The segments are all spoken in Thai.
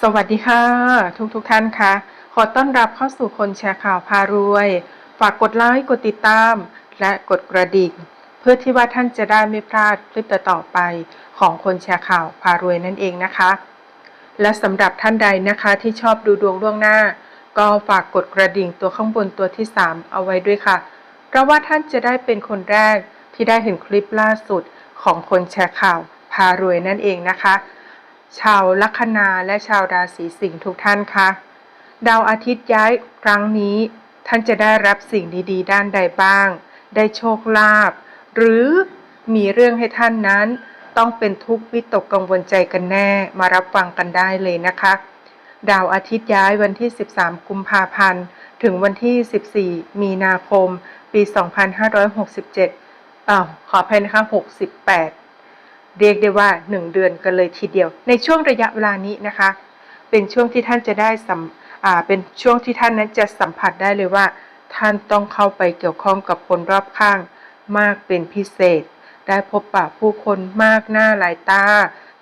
สวัสดีค่ะ ทุกทุกท่านค่ะขอต้อนรับเข้าสู่คนแชร์ข่าวพารวย ฝากกดไลค์กดติดตาม และกดกระดิ่ง เพื่อที่ว่าท่านจะได้ไม่พลาดคลิปต่อไปของคนแชร์ข่าวพารวยนั่นเองนะคะ และสำหรับท่านใดนะคะที่ชอบดูดวงล่วงหน้า ก็ฝากกดกระดิ่งตัวข้างบนตัวที่ 3 เอาไว้ด้วยค่ะ เพราะว่าท่านจะได้เป็นคนแรกที่ได้เห็นคลิปล่าสุดของคนแชร์ข่าวพารวยนั่นเองนะคะ ชาวลัคนาและชาวราศีสิงห์ทุกท่านคะดาวอาทิตย์ย้ายครั้งนี้ ท่านจะได้รับสิ่งดีๆ ด้านใดบ้าง ได้โชคลาภหรือมีเรื่องให้ท่านนั้น ต้องเป็นทุกข์วิตกกังวลใจกันแน่มารับฟังกันได้เลยนะคะ ดาวอาทิตย์ย้ายวันที่ 13 กุมภาพันธ์ ถึงวันที่ 14 มีนาคม ปี 2567อ่าวขออภัยนะคะ 68 เรียกได้ว่า 1 เดือนกันเลยทีเดียว ในช่วงระยะเวลานี้นะคะ เป็นช่วงที่ท่านจะได้สัมเป็นช่วงที่ท่านนั้นจะสัมผัสได้เลยว่า ท่านต้องเข้าไปเกี่ยวข้องกับคนรอบข้าง มากเป็นพิเศษ ได้พบปะผู้คนมากหน้าหลายตา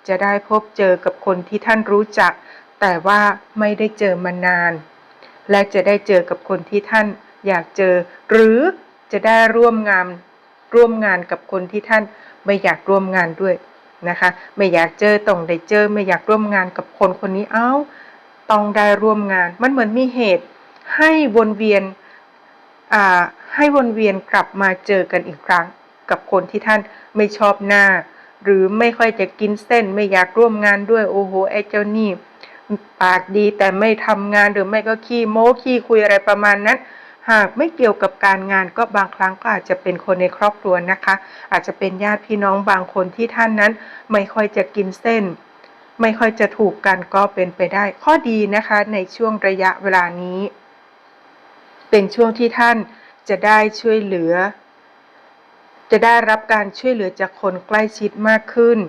จะได้พบเจอกับคนที่ท่านรู้จัก แต่ว่าไม่ได้เจอมานาน และจะได้เจอกับคนที่ท่านอยากเจอ หรือจะได้ร่วมงาน ร่วมงานกับคนที่ท่านไม่อยากร่วมงานด้วยนะคะ ไม่อยากเจอต้องได้เจอ ไม่อยากร่วมงานกับคนคนนี้เอ้าต้องได้ร่วมงาน มันเหมือนมีเหตุให้วนเวียนอ่าให้วนเวียนกลับมาเจอกันอีกครั้ง กับคนที่ท่านไม่ชอบหน้า หรือไม่ค่อยจะกินเส้น ไม่อยากร่วมงานด้วยโอ้โหไอ้เจ้านี่ปากดีแต่ไม่ทำงานหรือไม่ก็ขี้โม้ขี้คุยอะไรประมาณนั้น หากไม่เกี่ยวกับการงานก็บางครั้งก็อาจจะเป็นคนในครอบครัวนะคะ อาจจะเป็นญาติพี่น้องบางคนที่ท่านนั้น ไม่ค่อยจะกินเส้น ไม่ค่อยจะถูกกันก็เป็นไปได้ ข้อดีนะคะในช่วงระยะเวลานี้ เป็นช่วงที่ท่านจะได้ช่วยเหลือ จะได้รับการช่วยเหลือจากคนใกล้ชิดมากขึ้น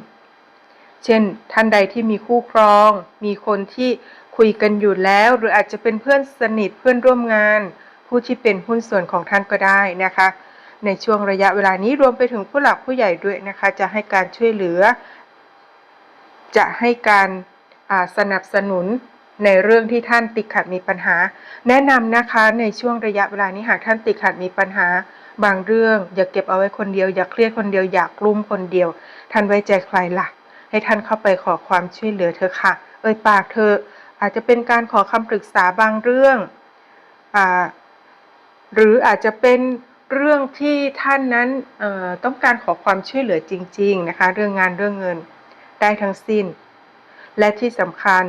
เช่น ท่านใดที่มีคู่ครอง มีคนที่คุยกันอยู่แล้ว หรืออาจจะเป็นเพื่อนสนิทเพื่อนร่วมงาน ผู้ที่เป็นหุ้นส่วนของท่านก็ได้นะคะ ในช่วงระยะเวลานี้รวมไปถึงผู้หลักผู้ใหญ่ด้วยนะคะ จะให้การช่วยเหลือ จะให้การสนับสนุนในเรื่องที่ท่านติดขัดมีปัญหา แนะนำนะคะในช่วงระยะเวลานี้หากท่านติดขัดมีปัญหา บางเรื่องอย่าเก็บเอาไว้คนเดียว อย่าเครียดคนเดียวอย่ากลุ้มคนเดียว ท่านไว้ใจใครล่ะ ให้ท่านเข้าไปขอความช่วยเหลือเธอะค่ะ เอ่ยปากเธออาจจะเป็นการขอคำปรึกษาบางเรื่องอ่า หรืออาจจะเป็นเรื่องที่ท่านนั้นต้องการขอความช่วยเหลือจริง ๆนะคะ เรื่องงานเรื่องเงินได้ทั้งสิ้น และที่สำคัญ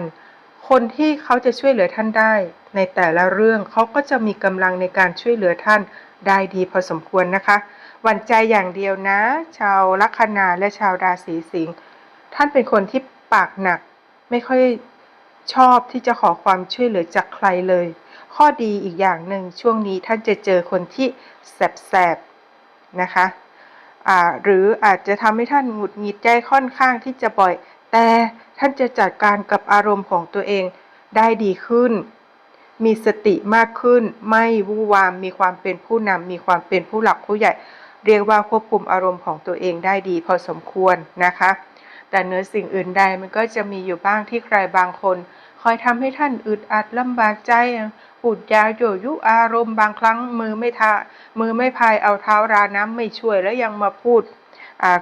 คนที่เขาจะช่วยเหลือท่านได้ ในแต่ละเรื่องเขาก็จะมีกำลังในการช่วยเหลือท่านได้ดีพอสมควรนะคะหวั่นใจอย่างเดียวนะ ชาวลัคนาและชาวราศีสิงห์ท่านเป็นคนที่ปากหนัก ไม่ค่อยชอบที่จะขอความช่วยเหลือจากใครเลย ข้อดีอีกอย่างหนึ่งช่วงนี้ท่านจะเจอคนที่แสบๆนะคะหรืออาจจะทำให้ท่านหงุดหงิดใจค่อนข้างที่จะบ่อย แต่ท่านจะจัดการกับอารมณ์ของตัวเองได้ดีขึ้น มีสติมากขึ้น ไม่วู่วาม มีความเป็นผู้นำมีความเป็นผู้หลักผู้ใหญ่ เรียกว่าควบคุมอารมณ์ของตัวเองได้ดีพอสมควรนะคะ แต่เนื้อสิ่งอื่นใดมันก็จะมีอยู่บ้างที่ใครบางคน คอยทำให้ท่านอึดอัดลำบากใจ ปูดยาโยยุอารมณ์บางครั้งมือไม่ทามือไม่พายเอาเท้าราน้ำไม่ช่วยแล้วยังมาพูด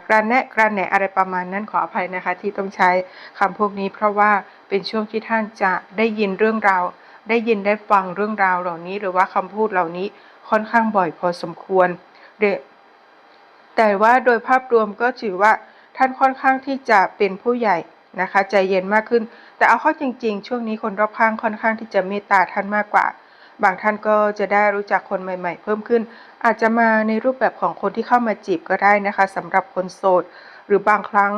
กระแนะกระแหนอะไรประมาณนั้นขออภัยนะคะ ที่ต้องใช้คำพวกนี้ เพราะว่าเป็นช่วงที่ท่านจะได้ยินเรื่องราว ได้ยินได้ฟังเรื่องราวเหล่านี้ หรือว่าคำพูดเหล่านี้ค่อนข้างบ่อยพอสมควรเดแต่ว่าโดยภาพรวมก็ถือว่าท่านค่อนข้างที่จะเป็นผู้ใหญ่นะคะ ใจเย็นมากขึ้น แต่เอาเข้าจริง ๆ ช่วงนี้คนรอบข้างค่อนข้างที่จะเมตตาท่านมากกว่า บางท่านก็จะได้รู้จักคนใหม่ ๆ เพิ่มขึ้น อาจจะมาในรูปแบบของคนที่เข้ามาจีบก็ได้นะคะสำหรับคนโสด หรือบางครั้ง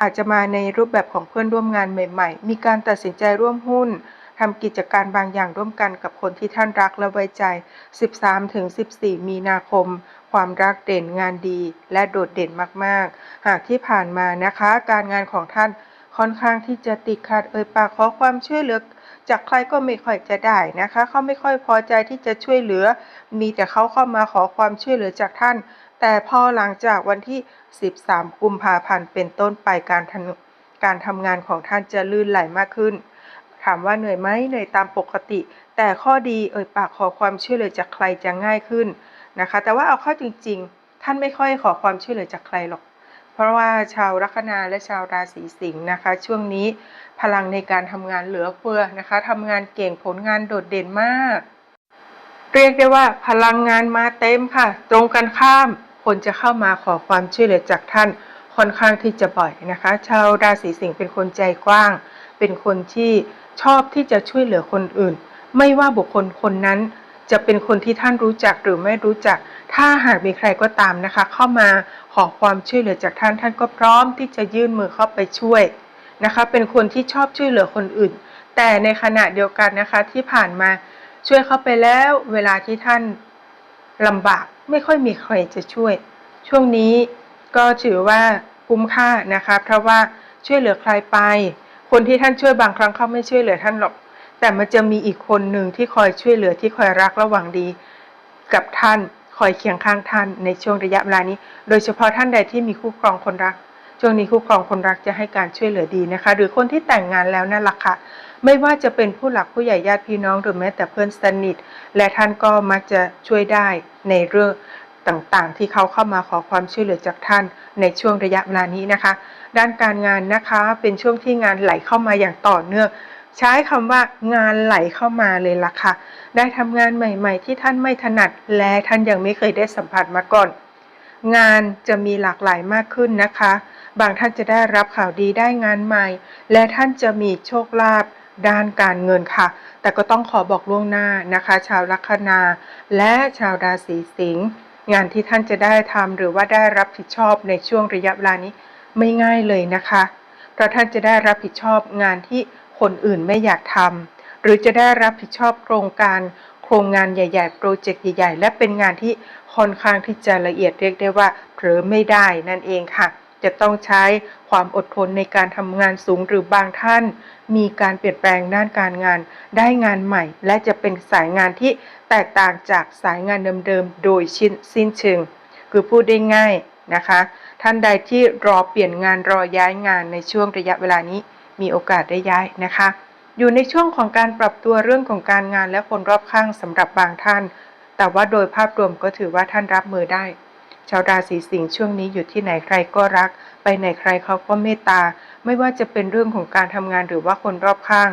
อาจจะมาในรูปแบบของเพื่อนร่วมงานใหม่ ๆ มีการตัดสินใจร่วมหุ้นทำกิจการบางอย่างร่วมกันกับคนที่ท่านรักและไว้ใจ 13-14 มีนาคม ความรักเด่นงานดีและโดดเด่นมากๆ หากที่ผ่านมานะคะ การงานของท่านค่อนข้างที่จะติดขัดเอ่ยปากขอความช่วยเหลือ จากใครก็ไม่ค่อยจะได้นะคะเขาไม่ค่อยพอใจที่จะช่วยเหลือ มีแต่เขาเข้ามาขอความช่วยเหลือจากท่าน แต่พอหลังจากวันที่ 13 กุมภาพันธ์เป็นต้นไปการทำการทำงานของท่านจะลื่นไหลมากขึ้น ถามว่าเหนื่อยไหมเหนื่อยตามปกติ แต่ข้อดีเอ่ยปากขอความช่วยเหลือจากใครจะง่ายขึ้นนะคะ แต่ว่าเอาเข้าจริง ๆ ท่านไม่ค่อยขอความช่วยเหลือจากใครหรอก ราะว่าชาวลัคนาและชาวราศีสิงห์นะคะ ช่วงนี้พลังในการทำงานเหลือเฟือนะคะทำงานเก่งผลงานโดดเด่นมาก เรียกได้ว่าพลังงานมาเต็มค่ะ ตรงกันข้าม คนจะเข้ามาขอความช่วยเหลือจากท่านค่อนข้างที่จะบ่อยนะคะ ชาวราศีสิงห์เป็นคนใจกว้าง เป็นคนที่ชอบที่จะช่วยเหลือคนอื่น ไม่ว่าบุคคลคนนั้น จะเป็นคนที่ท่านรู้จักหรือไม่รู้จัก ถ้าหากมีใครก็ตามนะคะ เข้ามาขอความช่วยเหลือจากท่านท่านก็พร้อมที่จะยื่นมือเข้าไปช่วยนะคะ เป็นคนที่ชอบช่วยเหลือคนอื่น แต่ในขณะเดียวกันนะคะที่ผ่านมาช่วยเขาไปแล้วเวลาที่ท่านลำบากไม่ค่อยมีใครจะช่วย ช่วงนี้ก็ถือว่าคุ้มค่านะคะ เพราะว่าช่วยเหลือใครไป คนที่ท่านช่วยบางครั้งเขาไม่ช่วยเหลือท่านหรอก แต่มันจะมีอีกคนหนึ่งที่คอยช่วยเหลือที่คอยรักระหว่างดี กับท่านคอยเคียงข้างท่านในช่วงระยะเวลานี้ โดยเฉพาะท่านใดที่มีคู่ครองคนรัก ช่วงนี้คู่ครองคนรักจะให้การช่วยเหลือดีนะคะ หรือคนที่แต่งงานแล้วนั่นแหละค่ะ ไม่ว่าจะเป็นผู้หลักผู้ใหญ่ญาติพี่น้องหรือแม้แต่เพื่อนสนิท และท่านก็มักจะช่วยได้ในเรื่องต่างๆ ที่เขาเข้ามาขอความช่วยเหลือจากท่านในช่วงระยะเวลานี้นะคะ ด้านการงานนะคะเป็นช่วงที่งานไหลเข้ามาอย่างต่อเนื่อง ใช้คำว่างานไหลเข้ามาเลยล่ะค่ะ ได้ทำงานใหม่ๆ ที่ท่านไม่ถนัด และท่านยังไม่เคยได้สัมผัสมาก่อน งานจะมีหลากหลายมากขึ้นนะคะ บางท่านจะได้รับข่าวดีได้งานใหม่ และท่านจะมีโชคลาภด้านการเงินค่ะ แต่ก็ต้องขอบอกล่วงหน้านะคะ ชาวลัคนา และชาวราศีสิงห์งานที่ท่านจะได้ทำหรือว่าได้รับผิดชอบในช่วงระยะเวลานี้ไม่ง่ายเลยนะคะ เพราะท่านจะได้รับผิดชอบงานที่ คนอื่นไม่อยากทำหรือจะได้รับผิดชอบโครงการโครงงานใหญ่ ๆ โปรเจกต์ใหญ่ ๆ และเป็นงานที่ค่อนข้างที่จะละเอียดเรียกได้ว่าเผลอไม่ได้นั่นเองค่ะ จะต้องใช้ความอดทนในการทำงานสูงหรือบางท่าน มีการเปลี่ยนแปลงด้านการงาน ได้งานใหม่ และจะเป็นสายงานที่แตกต่างจากสายงานเดิมๆโดยชิ้นสิ้นเชิงคือพูดได้ง่ายนะคะ ท่านใดที่รอเปลี่ยนงานรอย้ายงานในช่วงระยะเวลานี้ มีโอกาสได้ย้ายนะคะ อยู่ในช่วงของการปรับตัวเรื่องของการงานและคนรอบข้างสำหรับบางท่าน แต่ว่าโดยภาพรวมก็ถือว่าท่านรับมือได้ ชาวราศีสิงห์ช่วงนี้อยู่ที่ไหนใครก็รัก ไปไหนใครเขาก็เมตตา ไม่ว่าจะเป็นเรื่องของการทำงานหรือว่าคนรอบข้าง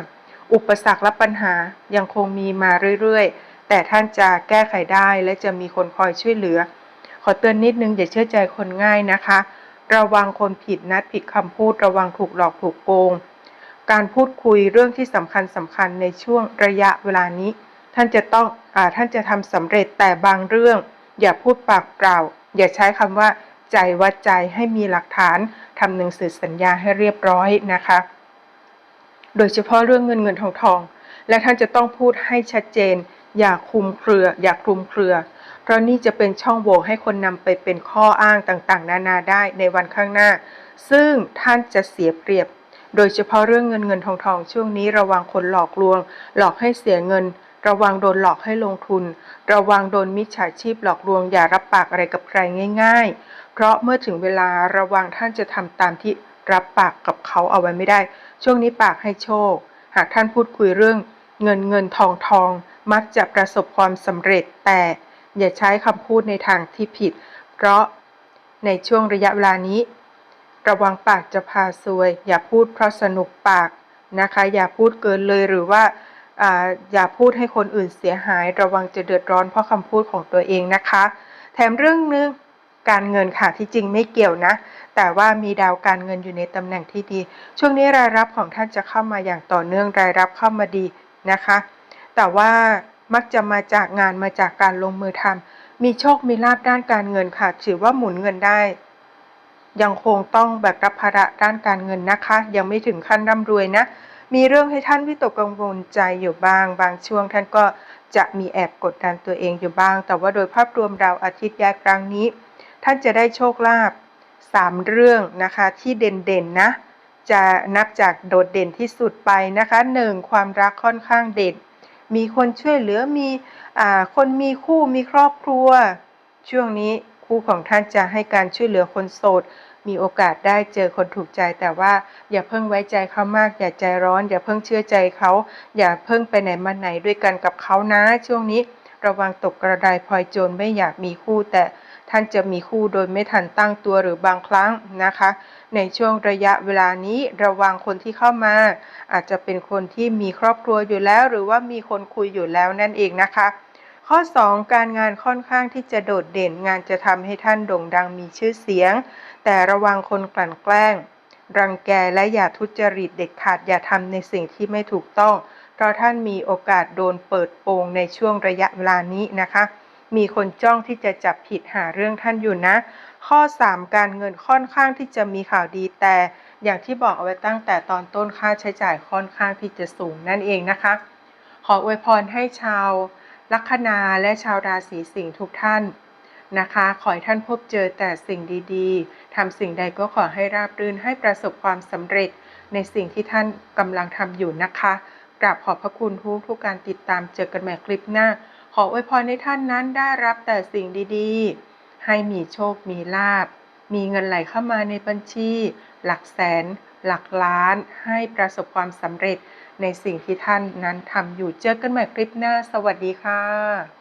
อุปสรรคและปัญหายังคงมีมาเรื่อยๆ แต่ท่านจะแก้ไขได้และจะมีคนคอยช่วยเหลือ ขอเตือนนิดนึงอย่าเชื่อใจคนง่ายนะคะระวังคนผิดนัดผิดคำพูดระวังถูกหลอกถูกโกง การพูดคุยเรื่องที่สำคัญสำคัญในช่วงระยะเวลานี้ ท่านจะต้องอท่านจะทำสำเร็จแต่บางเรื่อง อย่าพูดปากเปล่า อย่าใช้คำว่า ใจวัดใจให้มีหลักฐานทำหนังสือสัญญาให้เรียบร้อยนะคะ โดยเฉพาะเรื่องเงินเงินทองทอง และท่านจะต้องพูดให้ชัดเจน อย่าคลุมเครือ อย่าคลุมเครือ เพราะนี่จะเป็นช่องโหว่ให้คนนำไปเป็นข้ออ้างต่างๆ นานาได้ในวันข้างหน้า ซึ่งท่านจะเสียเปรียบ โดยเฉพาะเรื่องเงินเงินทองทองช่วงนี้ระวังคนหลอกลวง หลอกให้เสียเงิน ระวังโดนหลอกให้ลงทุน ระวังโดนมิจฉาชีพหลอกลวงอย่ารับปากอะไรกับใครง่าย ๆ เพราะเมื่อถึงเวลาระวังท่านจะทำตามที่รับปากกับเขาเอาไว้ไม่ได้ ช่วงนี้ปากให้โชค หากท่านพูดคุยเรื่อง เงินเงินทองทอง มักจะประสบความสำเร็จแต่อย่าใช้คำพูดในทางที่ผิด เพราะในช่วงระยะเวลานี้ ระวังปากจะพาซวย อย่าพูดเพราะสนุกปากนะคะ อย่าพูดเกินเลยหรือว่าอย่าพูดให้คนอื่นเสียหาย ระวังจะเดือดร้อนเพราะคำพูดของตัวเองนะคะ แถมเรื่องนึงการเงินค่ะที่จริงไม่เกี่ยวนะ แต่ว่ามีดาวการเงินอยู่ในตำแหน่งที่ดี ช่วงนี้รายรับของท่านจะเข้ามาอย่างต่อเนื่องรายรับเข้ามาดีนะคะ แต่ว่ามักจะมาจากงานมาจากการลงมือทำมีโชคมีลาภด้านการเงินค่ะ ถือว่าหมุนเงินได้ ยังคงต้องแบกรับภาระด้านการเงินนะคะ ยังไม่ถึงขั้นร่ำรวยนะ มีเรื่องให้ท่านวิตกกังวลใจอยู่บ้าง บางช่วงท่านก็จะมีแอบกดดันตัวเองอยู่บ้าง แต่ว่าโดยภาพรวมดาวอาทิตย์ย้ายครั้งนี้ ท่านจะได้โชคลาภสามเรื่องนะคะที่เด่นๆนะ จะนับจากโดดเด่นที่สุดไปนะคะหนึ่งความรักค่อนข้างเด่น มีคนช่วยเหลือมีอ่าคนมีคู่มีครอบครัว ช่วงนี้ คู่ของท่านจะให้การช่วยเหลือคนโสด มีโอกาสได้เจอคนถูกใจ แต่ว่าอย่าเพิ่งไว้ใจเขามาก อย่าใจร้อน อย่าเพิ่งเชื่อใจเขา อย่าเพิ่งไปไหนมาไหนด้วยกันกับเขานะ ช่วงนี้ระวังตกกระไดพลอยโจรไม่อยากมีคู่แต่ท่านจะมีคู่โดยไม่ทันตั้งตัวหรือบางครั้งนะคะ ในช่วงระยะเวลานี้ระวังคนที่เข้ามา อาจจะเป็นคนที่มีครอบครัวอยู่แล้ว หรือว่ามีคนคุยอยู่แล้วนั่นเองนะคะ ข้อ 2 การงานค่อนข้างที่จะโดดเด่นงานจะทำให้ท่านโด่งดังมีชื่อเสียง แต่ระวังคนกลั่นแกล้ง รังแกและอย่าทุจริตเด็ดขาดอย่าทำในสิ่งที่ไม่ถูกต้อง เพราะท่านมีโอกาสโดนเปิดโปงในช่วงระยะเวลานี้นะคะ มีคนจ้องที่จะจับผิดหาเรื่องท่านอยู่นะ ข้อ 3 การเงินค่อนข้างที่จะมีข่าวดีแต่ อย่างที่บอกเอาไว้ตั้งแต่ตอนต้นค่าใช้จ่ายค่อนข้างที่จะสูงนั่นเองนะคะ ขออวยพรให้ชาว ลัคนาและชาวราศีสิงห์ทุกท่านนะคะ ขอให้ท่านพบเจอแต่สิ่งดีๆ ทำสิ่งใดก็ขอให้ราบรื่นให้ประสบความสำเร็จ ในสิ่งที่ท่านกำลังทำอยู่นะคะกราบขอบพระคุณทุกทุกการติดตามเจอกันใหม่คลิปหน้า ขออวยพรให้ท่านนั้นได้รับแต่สิ่งดีๆ ให้มีโชคมีลาบ มีเงินไหลเข้ามาในบัญชี หลักแสน หลักล้าน ให้ประสบความสำเร็จในสิ่งที่ท่านนั้นทำอยู่เจอกันใหม่คลิปหน้า สวัสดีค่ะ